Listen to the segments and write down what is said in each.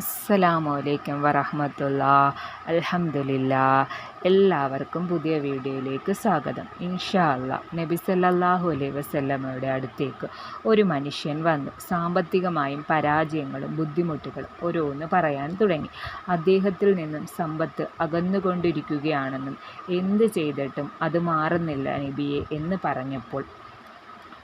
അസ്സലാമു അലൈക്കും വറഹമത്തുള്ള. അലഹമുല്ല എല്ലാവർക്കും പുതിയ വീഡിയോയിലേക്ക് സ്വാഗതം. ഇൻഷാ അല്ല നബി സല്ലാഹു അലൈ വസല്ലമ്മയുടെ അടുത്തേക്ക് ഒരു മനുഷ്യൻ വന്നു. സാമ്പത്തികമായും പരാജയങ്ങളും ബുദ്ധിമുട്ടുകളും ഓരോന്ന് പറയാൻ തുടങ്ങി. അദ്ദേഹത്തിൽ നിന്നും സമ്പത്ത് അകന്നുകൊണ്ടിരിക്കുകയാണെന്നും എന്ത് ചെയ്തിട്ടും അത് മാറുന്നില്ല നബിയെ എന്ന് പറഞ്ഞപ്പോൾ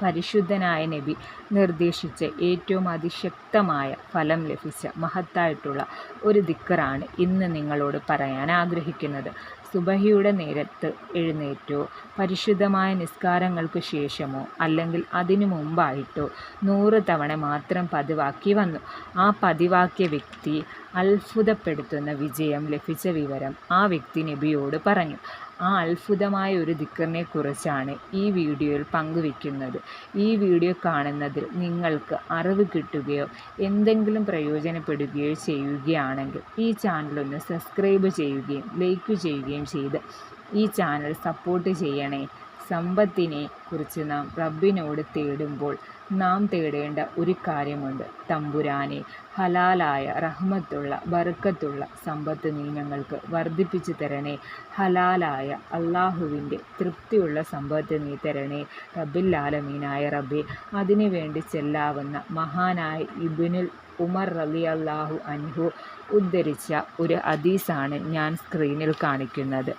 പരിശുദ്ധനായ നബി നിർദ്ദേശിച്ച ഏറ്റവും അതിശക്തമായ ഫലം ലഭിച്ച മഹത്തായിട്ടുള്ള ഒരു ദിക്കറാണ് ഇന്ന് നിങ്ങളോട് പറയാൻ ആഗ്രഹിക്കുന്നത്. സുബഹിയുടെ നേരത്ത് എഴുന്നേറ്റോ പരിശുദ്ധമായ നിസ്കാരങ്ങൾക്ക് ശേഷമോ അല്ലെങ്കിൽ അതിനു മുമ്പായിട്ടോ നൂറ് തവണ മാത്രം പതിവാക്കി വന്നു. ആ പതിവാക്കിയ വ്യക്തി അത്ഭുതപ്പെടുത്തുന്ന വിജയം ലഭിച്ച വിവരം ആ വ്യക്തി നബിയോട് പറഞ്ഞു. ആ അത്ഭുതമായ ഒരു ദിക്കറിനെ കുറിച്ചാണ് ഈ വീഡിയോയിൽ പങ്കുവെക്കുന്നത്. ഈ വീഡിയോ കാണുന്നതിൽ നിങ്ങൾക്ക് അറിവ് കിട്ടുകയോ എന്തെങ്കിലും പ്രയോജനപ്പെടുകയോ ചെയ്യുകയാണെങ്കിൽ ഈ ചാനലൊന്ന് സബ്സ്ക്രൈബ് ചെയ്യുകയും ലൈക്ക് ചെയ്യുകയും ചെയ്ത് ഈ ചാനൽ സപ്പോർട്ട് ചെയ്യണേ. സമ്പത്തിനെ കുറിച്ച് നാം റബ്ബിനോട് തേടുമ്പോൾ നാം തേടേണ്ട ഒരു കാര്യമുണ്ട്. തമ്പുരാനെ ഹലാലായ റഹ്മത്തുള്ള ബർക്കത്തുള്ള സമ്പത്ത് നീ ഞങ്ങൾക്ക് വർദ്ധിപ്പിച്ചു തരണേ. ഹലാലായ അള്ളാഹുവിന്റെ തൃപ്തിയുള്ള സമ്പത്ത് നീ തരണേ. റബ്ബില്ലാലമീനായ റബ്ബെ അതിനു വേണ്ടി ചെല്ലാവുന്ന മഹാനായ ഇബിനുൽ ഉമർ റലി അള്ളാഹു അൻഹു ഉദ്ധരിച്ച ഒരു ഹദീസാണ് ഞാൻ സ്ക്രീനിൽ കാണിക്കുന്നത്.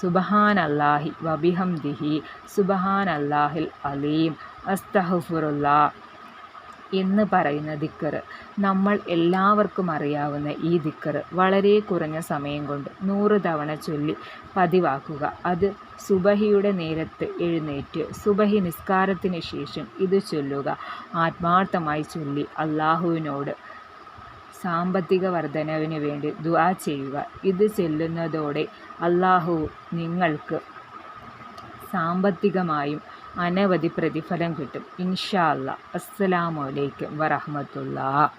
സുബഹാൻ അല്ലാഹി വബിഹംദിഹി സുബഹാൻ അല്ലാഹിൽ അലീം. അസ്തഹഫുറുല്ല എന്ന് പറയുന്ന ദിക്കറ് നമ്മൾ എല്ലാവർക്കും അറിയാവുന്ന ഈ ദിക്കറ് വളരെ കുറഞ്ഞ സമയം കൊണ്ട് നൂറ് തവണ ചൊല്ലി പതിവാക്കുക. അത് സുബഹിയുടെ നേരത്ത് എഴുന്നേറ്റ് സുബഹി നിസ്കാരത്തിന് ശേഷം ഇത് ചൊല്ലുക. ആത്മാർത്ഥമായി ചൊല്ലി അള്ളാഹുവിനോട് സാമ്പത്തിക വർധനവിന് വേണ്ടി ദുആ ചെയ്യുക. ഇത് ചെല്ലുന്നതോടെ അള്ളാഹു നിങ്ങൾക്ക് സാമ്പത്തികമായും അനവധി പ്രതിഫലം കിട്ടും. ഇൻഷാ അല്ലാ അസ്സലാമു അലൈക്കും വറഹമത്തുള്ള